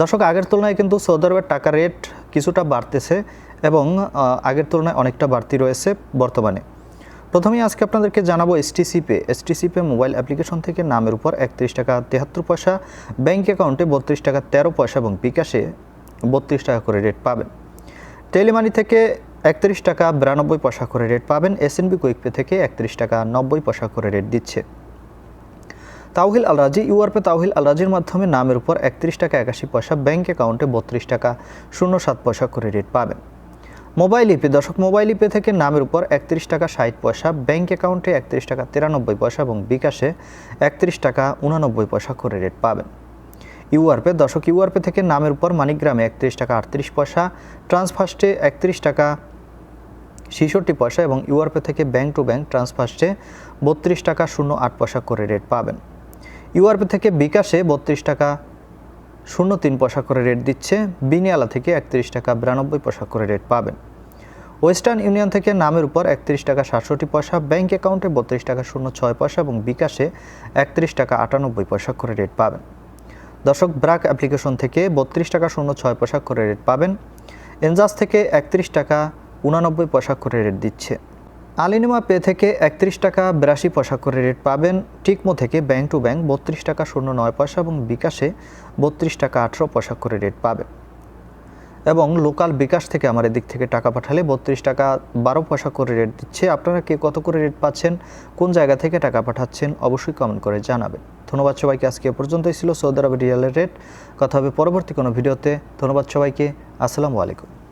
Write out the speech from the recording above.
দর্শক, আগের তুলনায় কিন্তু সৌদি আরবের টাকা রেট কিছুটা বাড়তেছে এবং আগের তুলনায় অনেকটা বাড়তি রয়েছে বর্তমানে। প্রথমেই আজকে আপনাদেরকে জানাব STC pay STC pay mobile application থেকে নামের উপর একত্রিশ টাকা তেহাত্তর পয়সা ব্যাঙ্ক অ্যাকাউন্টে বত্রিশ টাকা তেরো পয়সা এবং বিকাশে বত্রিশ টাকা করে রেট পাবেন। টেলিমানি থেকে একত্রিশ টাকা বিরানব্বই পয়সা করে রেট পাবেন। এসএনবি কুইকপে থেকে একত্রিশ টাকা নব্বই পয়সা করে রেট দিচ্ছে। তাওহিল আলরাজি, ইউআরপে তাওহিল আলরাজির মাধ্যমে নামের উপর একত্রিশ টাকা একাশি পয়সা, ব্যাংক অ্যাকাউন্টে বত্রিশ টাকা শূন্য সাত পয়সা করে রেট পাবেন। মোবাইল ইপে, দর্শক, মোবাইল ইপে থেকে নামের উপর একত্রিশ টাকা ষাট পয়সা, ব্যাংক অ্যাকাউন্টে একত্রিশ টাকা তিরানব্বই পয়সা এবং বিকাশে একত্রিশ টাকা উনানব্বই পয়সা করে রেট পাবেন। ইউআরপে, দর্শক, ইউআরপে থেকে নামের উপর মানিগ্রামে একত্রিশ টাকা আটত্রিশ পয়সা ট্রান্সফার্স্টে একত্রিশ টাকা ছেষট্টি পয়সা এবং ইউআরপে থেকে ব্যাংক টু ব্যাংক ট্রান্সফার্স্টে বত্রিশ টাকা শূন্য আট পয়সা করে রেট পাবেন। ইউআরপি থেকে বিকাশে বত্রিশ টাকা শূন্য তিন পয়সা করে রেট দিচ্ছে। বিনিয়ালা থেকে একত্রিশ টাকা বিরানব্বই পয়সা করে রেট পাবেন। ওয়েস্টার্ন ইউনিয়ন থেকে নামের উপর একত্রিশ টাকা সাতষট্টি পয়সা, ব্যাংক অ্যাকাউন্টে বত্রিশ টাকা শূন্য ছয় পয়সা এবং বিকাশে একত্রিশ টাকা আটানব্বই পয়সা করে রেট পাবেন। দর্শক, ব্রাক অ্যাপ্লিকেশন থেকে বত্রিশ টাকা শূন্য ছয় পয়সা করে রেট পাবেন। এনজাস থেকে একত্রিশ টাকা উনানব্বই পয়সা করে রেট দিচ্ছে। আলিনিমা পে থেকে একত্রিশ টাকা বিরাশি পয়সা করে রেট পাবেন। টিকমো থেকে ব্যাংক টু ব্যাংক বত্রিশ টাকা শূন্য নয় পয়সা এবং বিকাশে বত্রিশ টাকা আঠেরো পয়সা করে রেট পাবেন। এবং লোকাল বিকাশ থেকে আমার এদিক থেকে টাকা পাঠালে বত্রিশ টাকা বারো পয়সা করে রেট দিচ্ছে। আপনারা কে কত করে রেট পাচ্ছেন, কোন জায়গা থেকে টাকা পাঠাচ্ছেন অবশ্যই কমেন্ট করে জানাবেন। ধন্যবাদ সবাইকে, আজকে এ পর্যন্তই ছিল সৌদি আরবের রিয়ালের রেট। কথা হবে পরবর্তী কোনো ভিডিওতে। ধন্যবাদ সবাইকে, আসসালামু আলাইকুম।